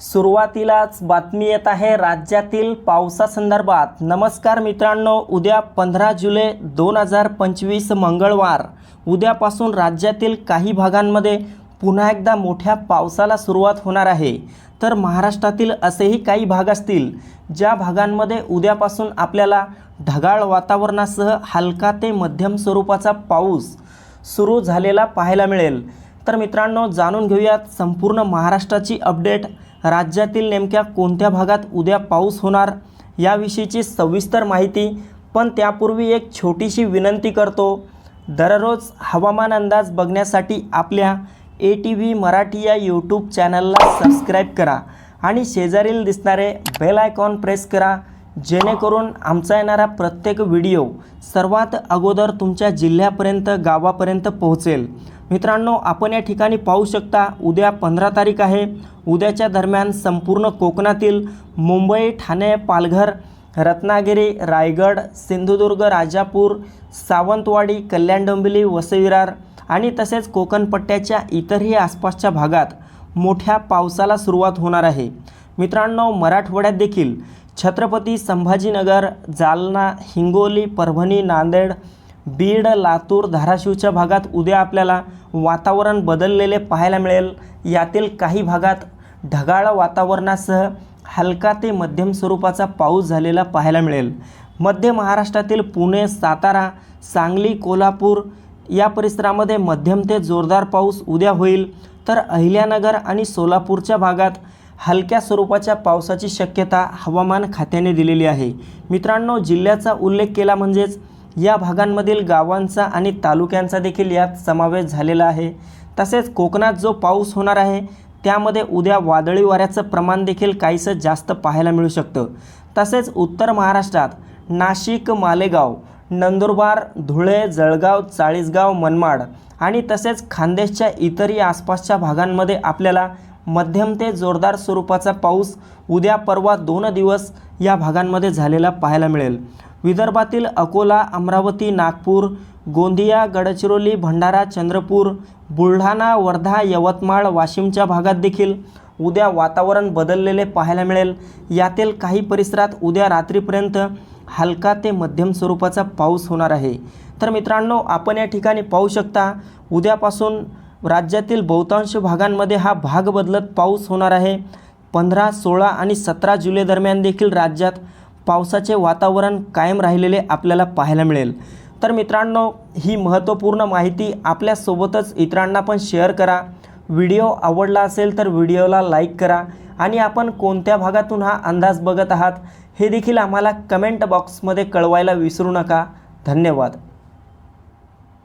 सुरुवातीलाच बातमी येत आहे राज्यातील पावसासंदर्भात. नमस्कार मित्रांनो उद्या पंधरा जुलै दोन हजार पंचवीस मंगळवार. उद्यापासून राज्यातील काही भागांमध्ये पुन्हा एकदा मोठ्या पावसाला सुरुवात होणार आहे. तर महाराष्ट्रातील असेही काही भाग असतील ज्या भागांमध्ये उद्यापासून आपल्याला ढगाळ वातावरणासह हलका ते मध्यम स्वरूपाचा पाऊस सुरू झालेला पाहायला मिळेल. तर मित्रांनो जाणून घेऊयात संपूर्ण महाराष्ट्राची अपडेट. राज्यातील नेमक्या कोणत्या भागात उद्या पाऊस होणार याविषयीची सविस्तर माहिती पण त्यापूर्वी एक छोटीशी विनंती करतो. दररोज हवामान अंदाज बघण्यासाठी आपल्या ए टी व्ही मराठी या यूट्यूब चॅनलला सबस्क्राईब करा आणि शेजारील दिसणारे बेल आयकॉन प्रेस करा जेणेकरून आमचा येणारा प्रत्येक व्हिडिओ सर्वात अगोदर तुमच्या जिल्ह्यापर्यंत गावापर्यंत पोहोचेल. मित्रांनो आपण या ठिकाणी पाहू शकता उद्या पंधरा तारीख आहे. उद्याच्या दरम्यान संपूर्ण कोकणातील मुंबई ठाणे पालघर रत्नागिरी रायगड सिंधुदुर्ग राजापूर सावंतवाडी कल्याण डोंबिवली वसविरार आणि तसेच कोकणपट्ट्याच्या इतरही आसपासच्या भागात मोठ्या पावसाला सुरुवात होणार आहे. मित्रांनो मराठवाड्यात देखील छत्रपती संभाजीनगर जालना हिंगोली परभणी नांदेड बीड लातूर धाराशिवच्या भागात उद्या आपल्याला वातावरण बदललेले पाहायला मिळेल. यातील काही भागात ढगाळ वातावरणासह हलका ते मध्यम स्वरूपाचा पाऊस झालेला पाहायला मिळेल. मध्य महाराष्ट्रातील पुणे सातारा सांगली कोल्हापूर या परिसरामध्ये मध्यम ते जोरदार पाऊस उद्या होईल. तर अहिल्यानगर आणि सोलापूरच्या भागात हलक्या स्वरूपाच्या पावसाची शक्यता हवामान खात्याने दिलेली आहे. मित्रांनो जिल्ह्याचा उल्लेख केला म्हणजेच या भागांमधील गावांचा आणि तालुक्यांचा देखील यात समावेश झालेला आहे. तसेच कोकणात जो पाऊस होणार आहे त्यामध्ये उद्या वादळी वाऱ्याचं प्रमाण देखील काहीसं जास्त पाहायला मिळू शकतं. तसेच उत्तर महाराष्ट्रात नाशिक मालेगाव नंदुरबार धुळे जळगाव चाळीसगाव मनमाड आणि तसेच खानदेशच्या इतरही आसपासच्या भागांमध्ये आपल्याला मध्यम ते जोरदार स्वरूपाचा पाऊस उद्या परवा दोन दिवस या भागांमध्ये झालेला पाहायला मिळेल. विदर्भातील अकोला अमरावती नागपूर गोंदिया गडचिरोली भंडारा चंद्रपूर बुलढाणा वर्धा यवतमाळ वाशिमच्या भागात देखील उद्या वातावरण बदललेले पाहायला मिळेल. यातील काही परिसरात उद्या रात्रीपर्यंत हलका ते मध्यम स्वरूपाचा पाऊस होणार आहे. तर मित्रांनो आपण या ठिकाणी पाहू शकता उद्यापासून राज्यातील बहुतांश भागांमध्ये हा भाग बदलत पाऊस होणार आहे. पंधरा सोळा आणि सतरा जुलै दरम्यान देखील राज्यात पावसाचे वातावरण कायम राहिलेले आपल्याला पाहायला मिळेल. तर मित्रांनो ही महत्त्वपूर्ण माहिती आपल्यासोबतच इतरांना पण शेअर करा. व्हिडिओ आवडला असेल तर व्हिडिओला लाईक करा आणि आपण कोणत्या भागातून हा अंदाज बघत आहात हे देखील आम्हाला कमेंट बॉक्समध्ये कळवायला विसरू नका. धन्यवाद.